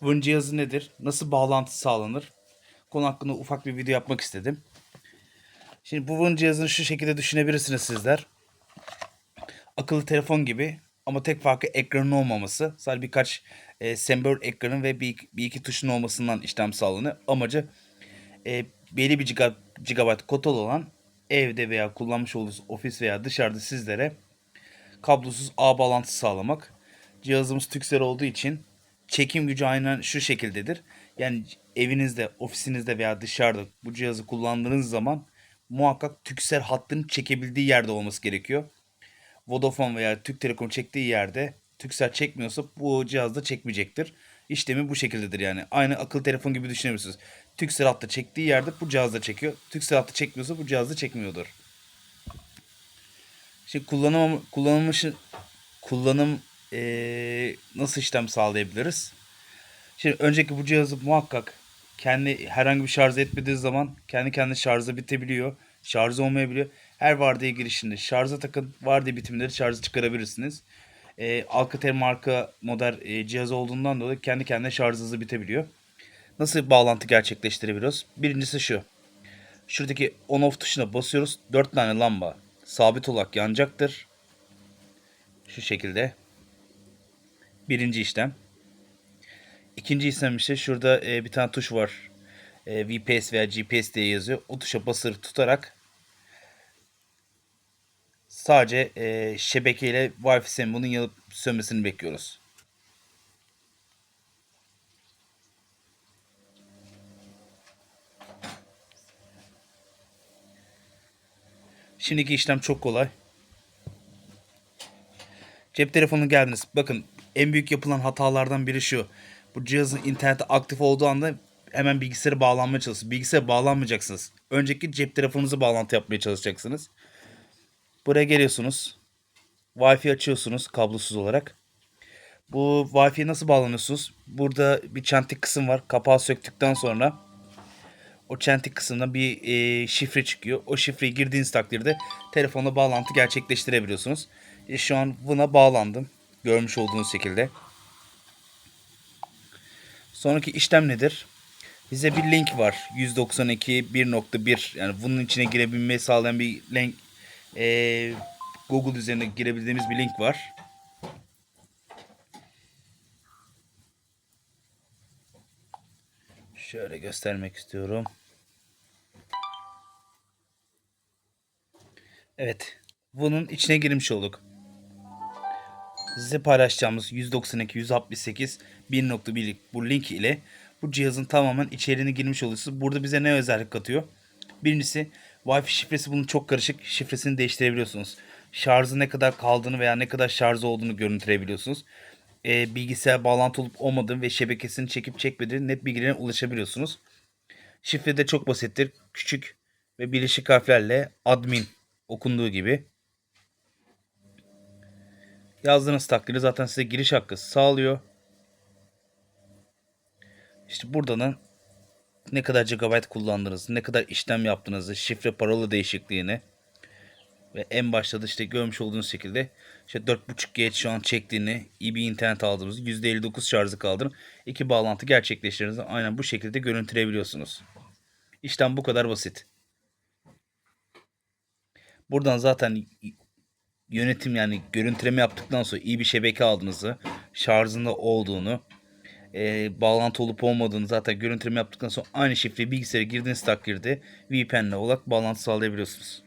Win cihazı nedir? Nasıl bağlantı sağlanır? Konu hakkında ufak bir video yapmak istedim. Şimdi bu Win cihazını şu şekilde düşünebilirsiniz sizler. Akıllı telefon gibi ama tek farkı ekranın olmaması. Sadece birkaç e, sembol ekranın ve bir, bir iki tuşun olmasından işlem sağlanıyor. Amacı e, belli bir giga, gigabayt kod olan evde veya kullanmış olduğunuz ofis veya dışarıda sizlere kablosuz ağ bağlantısı sağlamak. Cihazımız Turkcell olduğu için çekim gücü aynen şu şekildedir. Yani evinizde, ofisinizde veya dışarıda bu cihazı kullandığınız zaman muhakkak Turkcell hattının çekebildiği yerde olması gerekiyor. Vodafone veya Türk Telekom çektiği yerde Turkcell çekmiyorsa bu cihazda çekmeyecektir. İşlemi bu şekildedir yani. Aynı akıllı telefon gibi düşünebilirsiniz. Turkcell hattı çektiği yerde bu cihazda çekiyor. Turkcell hattı çekmiyorsa bu cihazda çekmiyordur. Şimdi kullanım kullanılmışı kullanım eee, nasıl işlem sağlayabiliriz? Şimdi önceki bu cihazı muhakkak kendi herhangi bir şarj etmediği zaman kendi kendine şarjı bitebiliyor. Şarjı olmayabiliyor. Her vardiya girişinde şarja takın. Vardiya bitiminde de şarjı çıkarabilirsiniz. Eee Alcatel marka model eee, cihaz olduğundan dolayı kendi kendine şarj hızı bitebiliyor. Nasıl bağlantı gerçekleştirebiliyoruz? Birincisi şu. Şuradaki on off tuşuna basıyoruz. 4 tane lamba sabit olarak yanacaktır. Şu şekilde. Birinci işlem. İkinci işlem ise şurada e, bir tane tuş var. E, VPS veya GPS diye yazıyor. O tuşa basılı tutarak sadece e, şebekeyle Wi-Fi sembolünün yanıp sönmesini bekliyoruz. Şimdiki işlem çok kolay. Cep telefonu geldiniz. Bakın en büyük yapılan hatalardan biri şu. Bu cihazın internete aktif olduğu anda hemen bilgisayara bağlanmaya çalışın. Bilgisayara bağlanmayacaksınız. Önceki cep telefonunuza bağlantı yapmaya çalışacaksınız. Buraya geliyorsunuz. Wi-Fi açıyorsunuz kablosuz olarak. Bu Wi-Fi'ye nasıl bağlanıyorsunuz? Burada bir çentik kısım var. Kapağı söktükten sonra o çentik kısmında bir e, şifre çıkıyor. O şifreyi girdiğiniz takdirde telefonla bağlantı gerçekleştirebiliyorsunuz. E, şu an buna bağlandım. Görmüş olduğunuz şekilde. Sonraki işlem nedir? Bize bir link var. 192 1.1 yani bunun içine girebilmeyi sağlayan bir link e, Google üzerine girebildiğimiz bir link var. Şöyle göstermek istiyorum. Evet. Bunun içine girmiş olduk. Size paylaşacağımız 192 168 1.1'lik bu link ile bu cihazın tamamen içeriğine girmiş oluyorsunuz. Burada bize ne özellik katıyor? Birincisi Wi-Fi şifresi bunun çok karışık. Şifresini değiştirebiliyorsunuz. Şarjı ne kadar kaldığını veya ne kadar şarjı olduğunu görüntüleyebiliyorsunuz. Ee, bilgisayar bağlantı olup olmadığını ve şebekesini çekip çekmediğini net bilgilerine ulaşabiliyorsunuz. Şifre de çok basittir. Küçük ve birleşik harflerle admin okunduğu gibi. Yazdığınız takdirde zaten size giriş hakkı sağlıyor. İşte buradan ne kadar GB kullandığınızı, ne kadar işlem yaptığınızı, şifre parola değişikliğini ve en başta da işte görmüş olduğunuz şekilde işte 4.5 GHz şu an çektiğini, iyi bir internet aldığınızı, %59 şarjı kaldırın. iki bağlantı gerçekleştirdiğinizde aynen bu şekilde görüntüleyebiliyorsunuz. İşlem bu kadar basit. Buradan zaten yönetim yani görüntüleme yaptıktan sonra iyi bir şebeke aldığınızı, şarjında olduğunu, e, bağlantı olup olmadığını zaten görüntüleme yaptıktan sonra aynı şifreyi bilgisayara girdiğiniz takdirde VPN ile olarak bağlantı sağlayabiliyorsunuz.